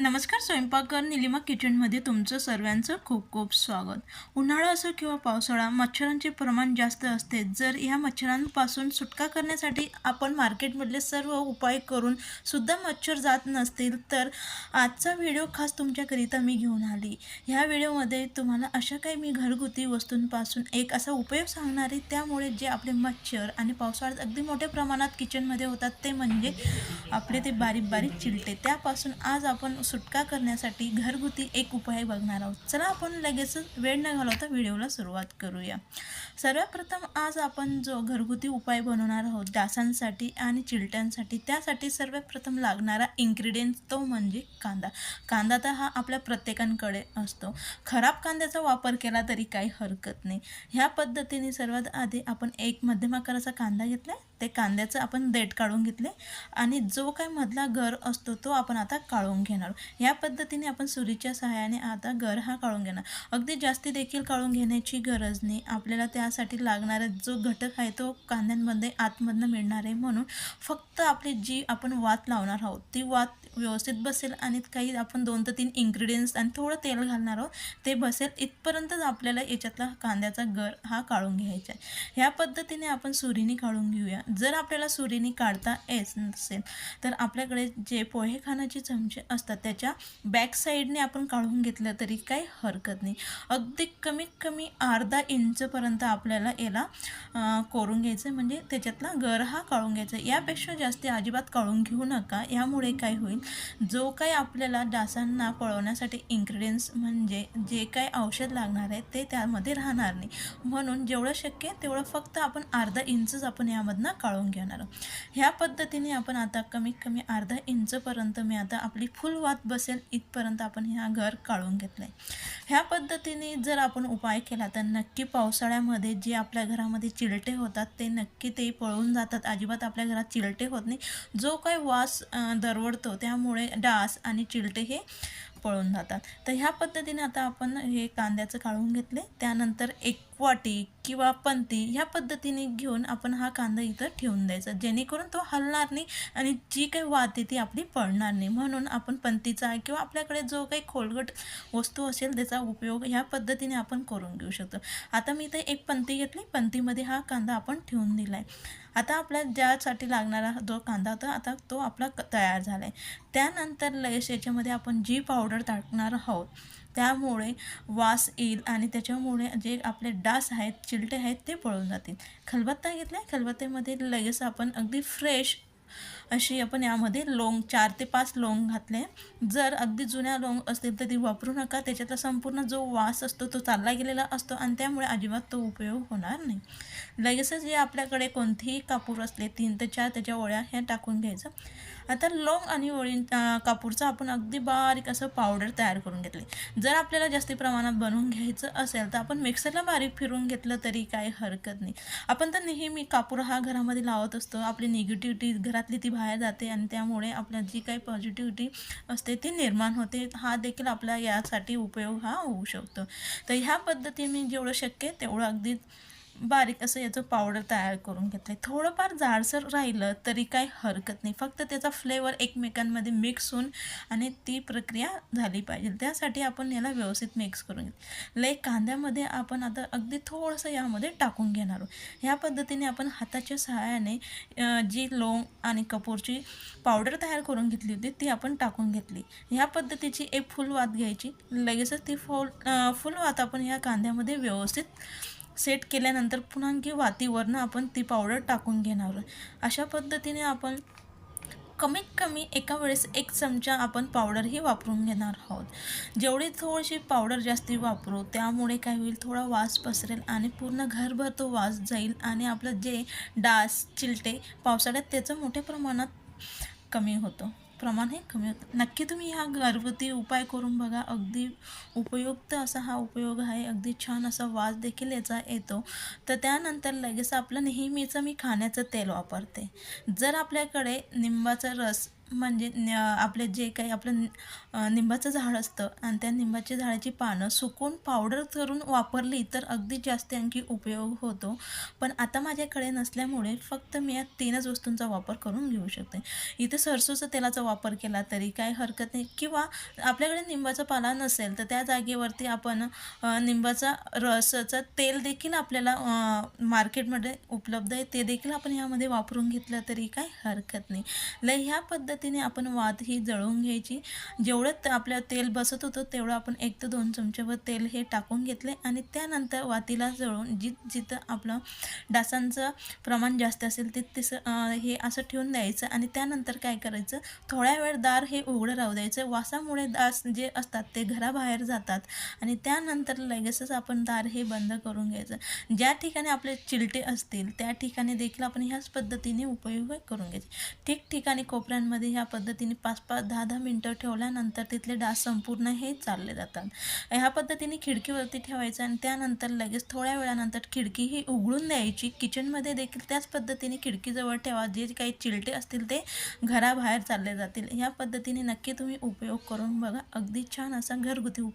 नमस्कार स्वयंपाकघर निलिमा किचनमध्ये तुमचं सर्वांचं खूप खूप स्वागत. उन्हाळा असो किंवा पावसाळा मच्छरांचे प्रमाण जास्त असते. जर ह्या मच्छरांपासून सुटका करण्यासाठी आपण मार्केटमधले सर्व उपाय करून सुद्धा मच्छर जात नसतील तर आजचा व्हिडिओ खास तुमच्याकरिता मी घेऊन आली. ह्या व्हिडिओमध्ये तुम्हाला अशा काही मी घरगुती वस्तूंपासून एक असा उपयोग सांगणार आहे. त्यामुळे जे आपले मच्छर आणि पावसाळ्यात अगदी मोठ्या प्रमाणात किचनमध्ये होतात ते म्हणजे आपले ते बारीक बारीक चिलटे. त्यापासून आज आपण सुटका करण्यासाठी घरगुती एक उपाय बघणार आहोत. चला आपण लगेच वेळ न घालवता व्हिडिओला सुरुवात करूया. सर्वप्रथम आज आपण जो घरगुती उपाय बनवणार आहोत डासांसाठी आणि चिलट्यांसाठी त्यासाठी सर्वात प्रथम लागणारा इन्ग्रेडियंट तो म्हणजे कांदा. कांदा तर हा आपल्या प्रत्येकांकडे असतो. खराब कांद्याचा वापर केला तरी काही हरकत नाही. ह्या पद्धतीने सर्वात आधी आपण एक मध्यम आकाराचा कांदा घेतला ते कांद्याचं आपण देठ काढून घेतले आणि जो काय मधला घर असतो तो आपण आता काढून घेणार. या पद्धतीने आपण सुरीच्या सहाय्याने आता घर हा काढून घेणार. अगदी जास्ती देखील काढून घेण्याची गरज नाही. आपल्याला त्यासाठी लागणारा जो घटक आहे तो कांद्यांमध्ये आतमधनं मिळणार आहे म्हणून फक्त आपली जी आपण वात लावणार आहोत ती वात व्यवस्थित बसेल आणि काही आपण दोन ते तीन इन्ग्रेडियंट्स आणि थोडं तेल घालणार आहोत ते बसेल. इथपर्यंतच आपल्याला याच्यातला कांद्याचा गर हा काढून घ्यायचा आहे. ह्या पद्धतीने आपण सुरीने काढून घेऊया. जर आपल्याला सुरीने काढता येत नसेल तर आपल्याकडे जे पोहे खाण्याचे चमचे असतात त्याच्या बॅक साईडने आपण काढून घेतलं तरी काही हरकत नाही. अगदी कमीत कमी अर्धा इंचपर्यंत आपल्याला याला करून कोरून घ्यायचं म्हणजे त्याच्यातला गर हा काढून घ्यायचा. यापेक्षा जास्त अजिबात काढून घेऊ नका. यामुळे काय होईल जो काही आपल्याला डासांना पळवण्यासाठी इन्ग्रेडियंट्स म्हणजे जे काही औषध लागणार आहे ते त्यामध्ये राहणार नाही. म्हणून जेवढं शक्य तेवढं फक्त आपण अर्धा इंचच आपण यामधनं काढून घेणार. आहोत ह्या पद्धतीने आपण आता कमीत कमी अर्धा इंचपर्यंत मी आता आपली फुल वात बसेल इथपर्यंत आपण ह्या घर काढून घेतलं आहे ह्या पद्धतीने जर आपण उपाय केला तर नक्की पावसाळ्यामध्ये जे आपल्या घरामध्ये चिलटे होतात ते नक्की ते पळून जातात. अजिबात आपल्या घरात चिलटे होत नाही. जो काही वास दरवडतो त्यामुळे डास आणि चिलटे हे पळून जातात. तर ह्या पद्धतीने आता आपण हे कांद्याचं काढून घेतले. त्यानंतर एक वाटी किंवा पंती ह्या पद्धतीने घेऊन आपण हा कांदा इथं ठेवून द्यायचा. जेणेकरून तो हलणार नाही आणि जी काही वात आहे ती आपली पडणार नाही. म्हणून आपण पंतीचा किंवा आपल्याकडे जो काही खोलगट वस्तू असेल त्याचा उपयोग ह्या पद्धतीने आपण करून घेऊ शकतो. आता मी इथे एक पंती घेतली. पंतीमध्ये हा कांदा आपण ठेवून दिला आहे आता आपल्या ज्यासाठी लागणारा जो कांदा होता आता तो आपला क- तयार झाला आहे त्यानंतर लगेच याच्यामध्ये आपण जी पावडर टाकणार आहोत त्यामुळे वास येईल आणि त्याच्यामुळे जे आपले डास आहेत चिलटे आहेत ते पळून जातील. खलबत्ता घेतला आहे खलबत्त्यामध्ये लगेच आपण अगदी फ्रेश अशी आपण यामध्ये लोंग चार ते पाच लोंग घातले. जर अगदी जुन्या लोंग असतील तर ती वापरू नका. त्याच्यातला संपूर्ण जो वास असतो तो चालला गेलेला असतो आणि त्यामुळे अजिबात तो उपयोग होणार नाही. लगेचच जे आपल्याकडे कोणतेही कापूर असले तीन ते चार त्याच्या ओळ्या ह्या टाकून घ्यायचं. आता लवंग आणि ओळी कापूरचं आपण अगदी बारीक असं पावडर तयार करून घेतले जर आपल्याला जास्ती प्रमाणात बनवून घ्यायचं असेल तर आपण मिक्सरला बारीक फिरून घेतलं तरी काही हरकत नाही. आपण तर नेहमी कापूर हा घरामध्ये लावत असतो. आपली निगेटिव्हिटी घरातली ती बाहेर जाते आणि त्यामुळे आपल्या जी काही पॉझिटिव्हिटी असते ती निर्माण होते. हा देखील आपला यासाठी उपयोग हा होऊ शकतो. तर ह्या पद्धतीने जेवढं शक्य तेवढं अगदी बारीक असं याचं पावडर तयार करून घेतलं आहे थोडंफार जाडसर राहिलं तरी काही हरकत नाही. फक्त त्याचा फ्लेवर एकमेकांमध्ये मिक्स होऊन आणि ती प्रक्रिया झाली पाहिजे. त्यासाठी आपण याला व्यवस्थित मिक्स करून घेऊ लय कांद्यामध्ये आपण आता अगदी थोडंसं यामध्ये टाकून घेणार आहोत. ह्या पद्धतीने आपण हाताच्या सहाय्याने जी लोंग आणि कपूरची पावडर तयार करून घेतली होती ती आपण टाकून घेतली. ह्या पद्धतीची एक फुल वात घ्यायची. लगेचच ती फुल फुल वात आपण ह्या कांद्यामध्ये व्यवस्थित सेट केल्यानंतर पुन्हा आणखी वातीवरनं आपण ती पावडर टाकून घेणार आहोत. अशा पद्धतीने आपण कमीत कमी एका वेळेस एक चमचा आपण पावडरही वापरून घेणार आहोत जेवढी थोडीशी पावडर जास्ती वापरू त्यामुळे काय होईल थोडा वास पसरेल आणि पूर्ण घरभर तो वास जाईल आणि आपलं जे डास चिलटे पावसाळ्यात त्याचं मोठ्या प्रमाणात कमी होतं प्रमाण हे कमी होतं. नक्की तुम्ही हा घरगुती उपाय करून बघा. अगदी उपयुक्त असा हा उपयोग आहे. अगदी छान असा वास देखील याचा येतो. तर त्यानंतर लगेच आपलं नेहमीचं मी खाण्याचं तेल वापरते. जर आपल्याकडे निंबाचा रस म्हणजे आपले जे काही आपलं निंबाचं झाड असतं आणि त्या निंबाच्या झाडाची पानं सुकून पावडर करून वापरली तर अगदी जास्त आणखी उपयोग होतो. पण आता माझ्याकडे नसल्यामुळे फक्त मी या तीनच वस्तूंचा वापर करून घेऊ शकते. इथे सरसोचा तेलाचा वापर केला तरी काही हरकत नाही. किंवा आपल्याकडे निंबाचा पाला नसेल तर त्या जागेवरती आपण निंबाचा रसाचं तेल देखील आपल्याला मार्केटमध्ये उपलब्ध आहे. ते देखील आपण ह्यामध्ये वापरून घेतलं तरी काही हरकत नाही. लय ह्या पद्धतीने आपण वात ही जळवून घ्यायची. जेवढं आपलं आपल्या तेल बसत होतं तेवढं आपण एक ते दोन चमचेवर तेल हे टाकून घेतले आणि त्यानंतर वातीला जळून जि जिथं आपलं डासांचं प्रमाण जास्त असेल तिथं तिसं हे असं ठेवून द्यायचं आणि त्यानंतर काय करायचं? थोड्या वेळ दार हे उघडं राहू द्यायचं. वासामुळे डास जे असतात ते घराबाहेर जातात आणि त्यानंतर लगेचच आपण दार हे बंद करून घ्यायचं. ज्या ठिकाणी आपले चिलटे असतील त्या ठिकाणी देखील आपण ह्याच पद्धतीने उपयोग करून घ्यायचे. ठिकठिकाणी कोपऱ्यांमध्ये ह्या पद्धतीने पाच पाच दहा दहा मिनटं ठेवल्यानंतर तिथले डास संपूर्ण हे चालले जातात. ह्या पद्धतीने खिडकीवरती ठेवायचं आणि त्यानंतर लगेच थोड्या वेळानंतर खिडकी ही उघडून द्यायची. किचनमध्ये देखील त्याच पद्धतीने खिडकीजवळ ठेवा. जे काही चिलटे असतील ते घराबाहेर चालले जातील. ह्या पद्धतीने नक्की तुम्ही उपयोग करून बघा. अगदी छान असा घरगुती उप